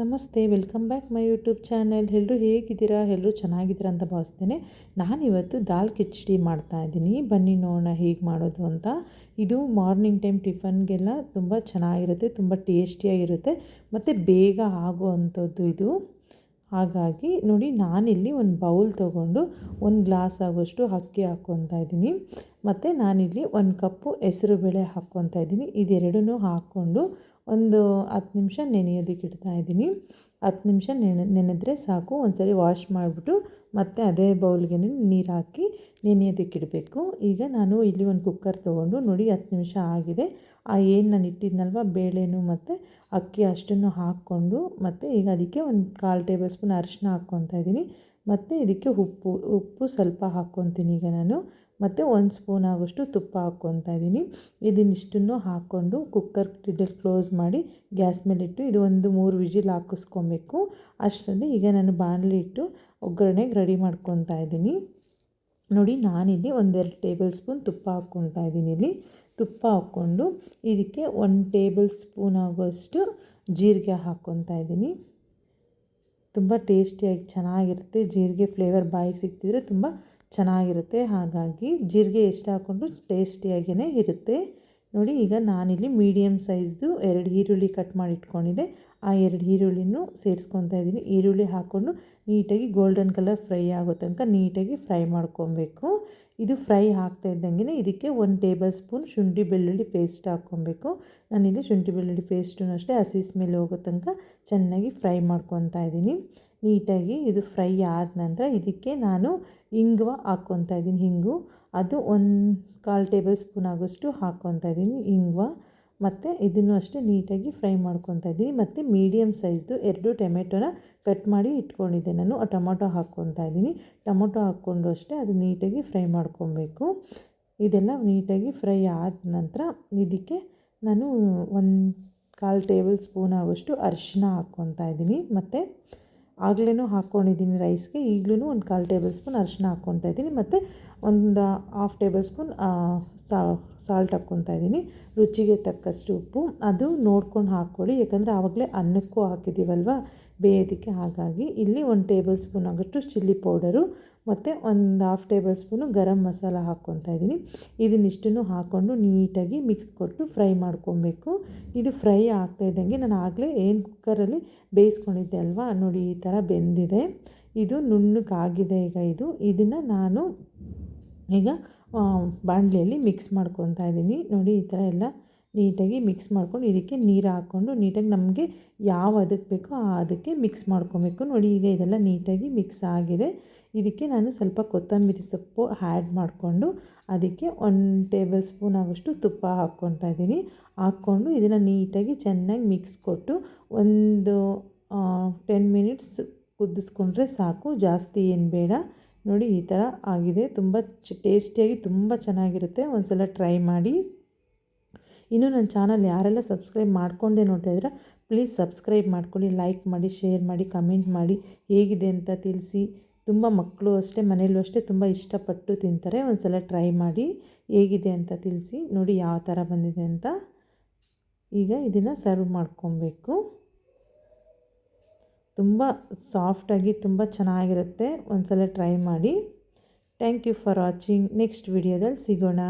ನಮಸ್ತೆ, welcome back my YouTube channel. ಎಲ್ಲರೂ ಹೇಗಿದ್ದೀರಾ? ಎಲ್ಲರೂ ಚೆನ್ನಾಗಿದ್ದೀರಾ ಅಂತ ಭಾವಿಸ್ತೇನೆ. ನಾನಿವತ್ತು ದಾಲ್ ಕಿಚಡಿ ಮಾಡ್ತಾ ಇದ್ದೀನಿ. ಬನ್ನಿ ನೋಡೋಣ ಹೇಗೆ ಮಾಡೋದು ಅಂತ. ಇದು ಮಾರ್ನಿಂಗ್ ಟೈಮ್ ಟಿಫನ್ಗೆಲ್ಲ ತುಂಬ ಚೆನ್ನಾಗಿರುತ್ತೆ, ತುಂಬ ಟೇಸ್ಟಿಯಾಗಿರುತ್ತೆ. ಮತ್ತು ಬೇಗ ಆಗುವಂಥದ್ದು ಇದು. ಹಾಗಾಗಿ ನೋಡಿ ನಾನಿಲ್ಲಿ ಒಂದು ಬೌಲ್ ತೊಗೊಂಡು ಒಂದು ಗ್ಲಾಸ್ ಆಗೋಷ್ಟು ಅಕ್ಕಿ ಹಾಕ್ಕೊತಾ ಇದ್ದೀನಿ. ಮತ್ತು ನಾನಿಲ್ಲಿ ಒಂದು ಕಪ್ಪು ಹೆಸರು ಬೇಳೆ ಹಾಕ್ಕೊತಾ ಇದ್ದೀನಿ. ಇದೆರಡೂ ಹಾಕ್ಕೊಂಡು ಒಂದು ಹತ್ತು ನಿಮಿಷ ನೆನೆಯೋದಕ್ಕೆ ಇಡ್ತಾ ಇದ್ದೀನಿ. ಹತ್ತು ನಿಮಿಷ ನೆನೆ, ನೆನೆದ್ರೆ ಸಾಕು. ಒಂದು ಸರಿ ವಾಶ್ ಮಾಡಿಬಿಟ್ಟು ಮತ್ತೆ ಅದೇ ಬೌಲ್ಗೆ ನೀರು ಹಾಕಿ ನೆನೆಯೋದಕ್ಕೆ ಇಡಬೇಕು. ಈಗ ನಾನು ಇಲ್ಲಿ ಒಂದು ಕುಕ್ಕರ್ ತೊಗೊಂಡು ನೋಡಿ ಹತ್ತು ನಿಮಿಷ ಆಗಿದೆ. ಆ ಏನು ನಾನು ಇಟ್ಟಿದ್ನಲ್ವ, ಬೇಳೆನೂ ಮತ್ತು ಅಕ್ಕಿ ಅಷ್ಟನ್ನು ಹಾಕ್ಕೊಂಡು ಮತ್ತು ಈಗ ಅದಕ್ಕೆ ಒಂದು ಕಾಲು ಟೇಬಲ್ ಸ್ಪೂನ್ ಅರಿಶಿನ ಹಾಕ್ಕೊತಾ ಇದ್ದೀನಿ. ಮತ್ತು ಇದಕ್ಕೆ ಉಪ್ಪು ಉಪ್ಪು ಸ್ವಲ್ಪ ಹಾಕ್ಕೊತೀನಿ ಈಗ ನಾನು. ಮತ್ತು ಒಂದು ಸ್ಪೂನ್ ಆಗೋಷ್ಟು ತುಪ್ಪ ಹಾಕ್ಕೊತಾ ಇದ್ದೀನಿ. ಇದನ್ನಿಷ್ಟನ್ನು ಹಾಕ್ಕೊಂಡು ಕುಕ್ಕರ್ ಲಿಡ್ ಕ್ಲೋಸ್ ಮಾಡಿ ಗ್ಯಾಸ್ ಮೇಲಿಟ್ಟು ಇದು ಒಂದು ಮೂರು ವಿಜಿಲ್ ಹಾಕಿಸ್ಕೊಬೇಕು. ಅಷ್ಟರಲ್ಲಿ ಈಗ ನಾನು ಬಾಣಲಿ ಇಟ್ಟು ಒಗ್ಗರಣೆಗೆ ರೆಡಿ ಮಾಡ್ಕೊತಾ ಇದ್ದೀನಿ. ನೋಡಿ, ನಾನಿಲ್ಲಿ ಒಂದೆರಡು ಟೇಬಲ್ ಸ್ಪೂನ್ ತುಪ್ಪ ಹಾಕ್ಕೊತಾ ಇದ್ದೀನಿ ಇಲ್ಲಿ. ತುಪ್ಪ ಹಾಕ್ಕೊಂಡು ಇದಕ್ಕೆ ಒಂದು ಟೇಬಲ್ ಸ್ಪೂನ್ ಆಗೋಷ್ಟು ಜೀರಿಗೆ ಹಾಕ್ಕೊತಾ ಇದ್ದೀನಿ. ತುಂಬ ಟೇಸ್ಟಿಯಾಗಿ ಚೆನ್ನಾಗಿರುತ್ತೆ. ಜೀರಿಗೆ ಫ್ಲೇವರ್ ಬಾಯಿಗೆ ಸಿಗ್ತಿದ್ರೆ ತುಂಬ ಚೆನ್ನಾಗಿರುತ್ತೆ. ಹಾಗಾಗಿ ಜೀರಿಗೆ ಎಷ್ಟು ಹಾಕ್ಕೊಂಡ್ರು ಟೇಸ್ಟಿಯಾಗಿಯೇ ಇರುತ್ತೆ. ನೋಡಿ, ಈಗ ನಾನಿಲ್ಲಿ ಮೀಡಿಯಮ್ ಸೈಜ್ದು ಎರಡು ಈರುಳ್ಳಿ ಕಟ್ ಮಾಡಿ ಇಟ್ಕೊಂಡಿದ್ದೆ ಆ ಎರಡು ಈರುಳ್ಳಿನೂ ಸೇರಿಸ್ಕೊತಾ ಇದ್ದೀನಿ. ಈರುಳ್ಳಿ ಹಾಕ್ಕೊಂಡು ನೀಟಾಗಿ ಗೋಲ್ಡನ್ ಕಲರ್ ಫ್ರೈ ಆಗೋ ತನಕ ನೀಟಾಗಿ ಫ್ರೈ ಮಾಡ್ಕೊಬೇಕು. ಇದು ಫ್ರೈ ಆಗ್ತಾ ಇದ್ದಂಗೆ ಇದಕ್ಕೆ ಒಂದು ಟೇಬಲ್ ಸ್ಪೂನ್ ಶುಂಠಿ ಬೆಳ್ಳುಳ್ಳಿ ಪೇಸ್ಟ್ ಹಾಕ್ಕೊಬೇಕು. ನಾನಿಲ್ಲಿ ಶುಂಠಿ ಬೆಳ್ಳುಳ್ಳಿ ಪೇಸ್ಟನ್ನು ಅಷ್ಟೇ ಹಸಿಸ್ ಸ್ಮೆಲ್ ಹೋಗೋ ತನಕ ಚೆನ್ನಾಗಿ ಫ್ರೈ ಮಾಡ್ಕೊತಾ ಇದ್ದೀನಿ. ನೀಟಾಗಿ ಇದು ಫ್ರೈ ಆದ ನಂತರ ಇದಕ್ಕೆ ನಾನು ಇಂಗುವ ಹಾಕ್ಕೊತಾ ಇದ್ದೀನಿ ಹಿಂಗು ಅದು ಒಂದು ಕಾಲು ಟೇಬಲ್ ಸ್ಪೂನ್ ಆಗೋಷ್ಟು ಹಾಕ್ಕೊತಾ ಇದ್ದೀನಿ ಇಂಗುವ. ಮತ್ತು ಇದನ್ನು ಅಷ್ಟೇ ನೀಟಾಗಿ ಫ್ರೈ ಮಾಡ್ಕೊತಾ ಇದ್ದೀನಿ. ಮತ್ತು ಮೀಡಿಯಮ್ ಸೈಜ್ದು ಎರಡು ಟೊಮೆಟೊನ ಕಟ್ ಮಾಡಿ ಇಟ್ಕೊಂಡಿದ್ದೆ ನಾನು. ಆ ಟೊಮೊಟೊ ಹಾಕ್ಕೊತಾ ಇದ್ದೀನಿ. ಟೊಮೊಟೊ ಹಾಕ್ಕೊಂಡು ಅಷ್ಟೇ ಅದು ನೀಟಾಗಿ ಫ್ರೈ ಮಾಡ್ಕೊಬೇಕು. ಇದೆಲ್ಲ ನೀಟಾಗಿ ಫ್ರೈ ಆದ ನಂತರ ಇದಕ್ಕೆ ನಾನು ಒಂದು ಕಾಲು ಟೇಬಲ್ ಸ್ಪೂನ್ ಆಗೋಷ್ಟು ಅರಿಶಿನ ಹಾಕ್ಕೊತಾ ಇದ್ದೀನಿ. ಮತ್ತು ಆಗಲೇ ಹಾಕ್ಕೊಂಡಿದ್ದೀನಿ ರೈಸ್ಗೆ ಈಗಲೂ ಒಂದು ಕಾಲು ಟೇಬಲ್ ಸ್ಪೂನ್ ಅರಿಶಿನ ಹಾಕ್ಕೊತಾ ಇದ್ದೀನಿ. ಮತ್ತು ಒಂದು ಹಾಫ್ ಟೇಬಲ್ ಸ್ಪೂನ್ ಸಾಲ್ಟ್ ಹಾಕ್ಕೊತಾ ಇದ್ದೀನಿ. ರುಚಿಗೆ ತಕ್ಕಷ್ಟು ಉಪ್ಪು. ಅದು ನೋಡ್ಕೊಂಡು ಹಾಕ್ಕೊಳ್ಳಿ. ಯಾಕಂದರೆ ಆವಾಗಲೇ ಅನ್ನಕ್ಕೂ ಹಾಕಿದ್ದೀವಲ್ವ ಬೇಯೋದಕ್ಕೆ ಹಾಗಾಗಿ. ಇಲ್ಲಿ ಒಂದು ಟೇಬಲ್ ಸ್ಪೂನ್ ಆಗಷ್ಟು ಚಿಲ್ಲಿ ಪೌಡರು ಮತ್ತು ಒಂದು half table spoon garam masala ಹಾಕ್ಕೊತಾ ಇದ್ದೀನಿ. ಇದನ್ನಿಷ್ಟನ್ನು ಹಾಕ್ಕೊಂಡು ನೀಟಾಗಿ ಮಿಕ್ಸ್ ಕೊಟ್ಟು ಫ್ರೈ ಮಾಡ್ಕೊಬೇಕು. ಇದು ಫ್ರೈ ಆಗ್ತಾ ಇದ್ದಂಗೆ ನಾನು ಆಗಲೇ ಏನು ಕುಕ್ಕರಲ್ಲಿ ಬೇಯಿಸ್ಕೊಂಡಿದ್ದೆ ಅಲ್ವಾ? ನೋಡಿ, ಈ ಥರ ಬೆಂದಿದೆ. ಇದು ನುಣ್ಣಗಾಗಿದೆ ಈಗ ಇದು. ಇದನ್ನು ನಾನು ಈಗ ಬಾಣಲೆಯಲ್ಲಿ ಮಿಕ್ಸ್ ಮಾಡ್ಕೊತಾ ಇದ್ದೀನಿ. ನೋಡಿ, ಈ ಥರ ಎಲ್ಲ ನೀಟಾಗಿ ಮಿಕ್ಸ್ ಮಾಡ್ಕೊಂಡು ಇದಕ್ಕೆ ನೀರು ಹಾಕ್ಕೊಂಡು ನೀಟಾಗಿ ನಮಗೆ ಯಾವ ಅದಕ್ಕೆ ಬೇಕೋ ಆ ಅದಕ್ಕೆ ಮಿಕ್ಸ್ ಮಾಡ್ಕೊಬೇಕು. ನೋಡಿ, ಈಗ ಇದೆಲ್ಲ ನೀಟಾಗಿ ಮಿಕ್ಸ್ ಆಗಿದೆ. ಇದಕ್ಕೆ ನಾನು ಸ್ವಲ್ಪ ಕೊತ್ತಂಬರಿ ಸೊಪ್ಪು ಆ್ಯಡ್ ಮಾಡಿಕೊಂಡು ಅದಕ್ಕೆ ಒನ್ ಟೇಬಲ್ ಸ್ಪೂನ್ ಆಗೋಷ್ಟು ತುಪ್ಪ ಹಾಕ್ಕೊತಾ ಇದ್ದೀನಿ. ಹಾಕ್ಕೊಂಡು ಇದನ್ನು ನೀಟಾಗಿ ಚೆನ್ನಾಗಿ ಮಿಕ್ಸ್ ಕೊಟ್ಟು ಒಂದು ಟೆನ್ ಮಿನಿಟ್ಸ್ ಕುದಿಸ್ಕೊಂಡ್ರೆ ಸಾಕು. ಜಾಸ್ತಿ ಏನು ಬೇಡ. ನೋಡಿ ಈ ಥರ ಆಗಿದೆ. ತುಂಬ ಚ, ಟೇಸ್ಟಿಯಾಗಿ ತುಂಬ ಚೆನ್ನಾಗಿರುತ್ತೆ. ಒಂದು ಸಲ ಟ್ರೈ ಮಾಡಿ. ಇನ್ನೂ ನನ್ನ ಚಾನಲ್ ಯಾರೆಲ್ಲ ಸಬ್ಸ್ಕ್ರೈಬ್ ಮಾಡ್ಕೊಂಡೆ ನೋಡ್ತಾ ಇದ್ದೀರಾ, ಪ್ಲೀಸ್ ಸಬ್ಸ್ಕ್ರೈಬ್ ಮಾಡ್ಕೊಳ್ಳಿ, ಲೈಕ್ ಮಾಡಿ, ಶೇರ್ ಮಾಡಿ, ಕಮೆಂಟ್ ಮಾಡಿ. ಹೇಗಿದೆ ಅಂತ ತಿಳಿಸಿ. ತುಂಬ ಮಕ್ಕಳು ಅಷ್ಟೇ, ಮನೆಯಲ್ಲೂ ಅಷ್ಟೇ ತುಂಬ ಇಷ್ಟಪಟ್ಟು ತಿಂತಾರೆ. ಒಂದು ಸಲ ಟ್ರೈ ಮಾಡಿ. ಹೇಗಿದೆ ಅಂತ ತಿಳಿಸಿ. ನೋಡಿ ಯಾವ ಥರ ಬಂದಿದೆ ಅಂತ. ಈಗ ಇದನ್ನು ಸರ್ವ್ ಮಾಡ್ಕೊಬೇಕು. ತುಂಬ ಸಾಫ್ಟಾಗಿ ತುಂಬ ಚೆನ್ನಾಗಿರುತ್ತೆ. ಒಂದು ಸಲ ಟ್ರೈ ಮಾಡಿ. Thank you for watching next ವಿಡಿಯೋದಲ್ಲಿ ಸಿಗೋಣ.